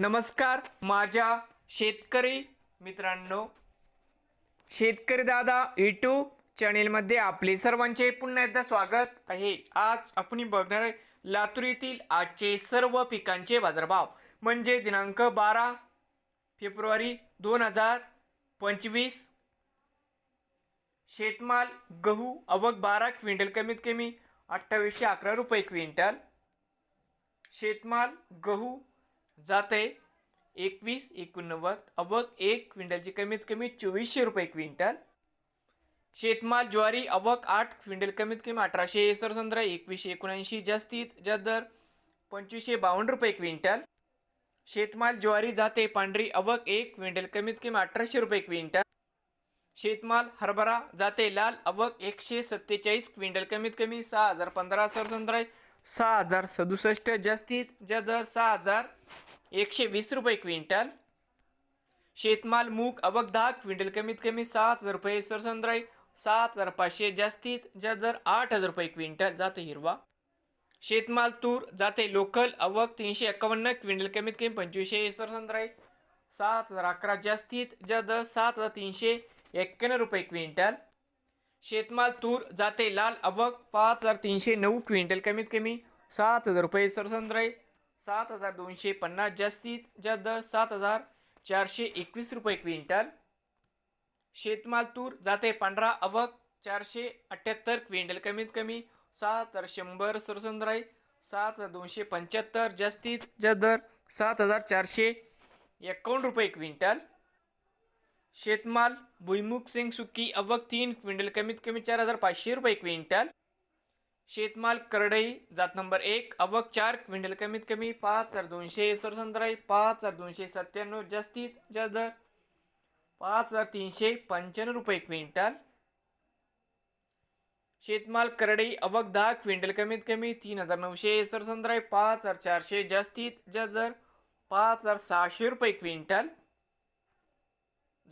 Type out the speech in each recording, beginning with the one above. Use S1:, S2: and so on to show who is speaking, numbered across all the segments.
S1: नमस्कार माझ्या शेतकरी मित्रांनो. शेतकरी दादा यूट्यूब चॅनेलमध्ये आपले सर्वांचे पुन्हा एकदा स्वागत आहे. आज आपण बघणार आहे लातूर येथील आजचे सर्व पिकांचे बाजारभाव. म्हणजे दिनांक बारा फेब्रुवारी दोन हजार पंचवीस. शेतमाल गहू अवक बारा क्विंटल कमीत कमी अठ्ठावीसशे अकरा रुपये क्विंटल. शेतमाल गहू जाते एकवीस एकोणनव्वद अवक एक क्विंटलची कमीत कमी चोवीसशे रुपये क्विंटल. शेतमाल ज्वारी अवक आठ क्विंटल कमीत कमी अठराशे सरसंद्रा एकवीसशे एकोणऐंशी जास्तीत जास्त दर पंचवीसशे बावन्न रुपये क्विंटल. शेतमाल ज्वारी जाते पांढरी अवक एक क्विंटल कमीत कमी अठराशे रुपये क्विंटल. शेतमाल हरभरा जाते लाल अवक एकशे सत्तेचाळीस क्विंटल कमीत कमी सहा हजार पंधरा सरसंद्राय सहा हजार सदुसष्ट जास्तीत ज्या दर सहा हजार एकशे वीस रुपये क्विंटल. शेतमाल मूग अवक दहा क्विंटल कमीत कमी सात हजार रुपये. सरसंद्राई सात हजार पाचशे जास्तीत ज्या दर आठ हजार रुपये क्विंटल. जाते हिरवा. शेतमाल तूर जाते लोकल अवक तीनशे एक्कावन्न क्विंटल कमीत कमी पंचवीसशे. सरसंद्राई सात हजार अकरा जास्तीत ज्या दर सात हजार तीनशे एक्क्याण्णव रुपये क्विंटल. शेतमाल तूर जाते लाल अवक पाच हजार तीनशे नऊ क्विंटल. कमीत कमी सात हजार रुपये सरसंद्राय. सात हजार दोनशे पन्नास जास्तीत जास्त दर सात हजार चारशे एकवीस रुपये क्विंटल. शेतमाल तूर जाते पांढरा अवक चारशे अठ्ठ्याहत्तर क्विंटल. कमीत कमी सात हजार शंभर सरसंद्राय. सात हजार दोनशे पंच्याहत्तर जास्तीत जास्त दर सात हजार चारशे एकावन्न रुपये क्विंटल. शेतमाल, भुईमुग सिंग सुकी अवक तीन, क्विंटल कमीत कमी चार हज़ार पाचशे रुपये क्विंटल. शेतमाल, करडई, जात नंबर एक अवक चार, क्विंटल कमीत कमी पाच हज़ार दोनशे सरसंद्राई पाच हज़ार दोनशे सत्त्याण्णव, जास्तीत जास्त दर पाच हज़ार तीनशे पंच्याण्णव रुपये क्विंटल. शेतमाल, करडई अवक दहा, क्विंटल कमीत कमी तीन हज़ार नऊशे सरसंद्राई पाच हज़ार चारशे, जास्तीत जास्त दर पाच हज़ार सहाशे रुपये क्विंटल.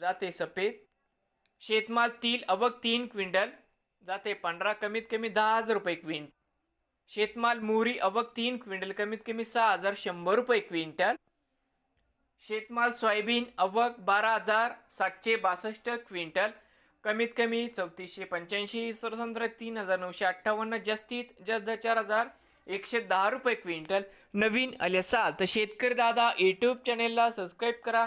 S1: जाते सफेद. शेतमाल तील अवक तीन क्विंटल. जाते पांढरा कमीत कमी दहा हजार रुपये क्विंट शेतमाल मोहरी अवक तीन क्विंटल कमीत कमी सहा हजार शंभर रुपये क्विंटल. शेतमाल सोयाबीन अवक बारा हजार सातशे बासष्ट क्विंटल. कमीत कमी चौतीसशे पंच्याऐंशी सरसंत्र तीन हजार नऊशे अठ्ठावन्न जास्तीत जास्त चार हजार एकशे दहा रुपये क्विंटल. नवीन आले असाल तर शेतकरी दादा यूट्यूब चॅनेलला सबस्क्राईब करा.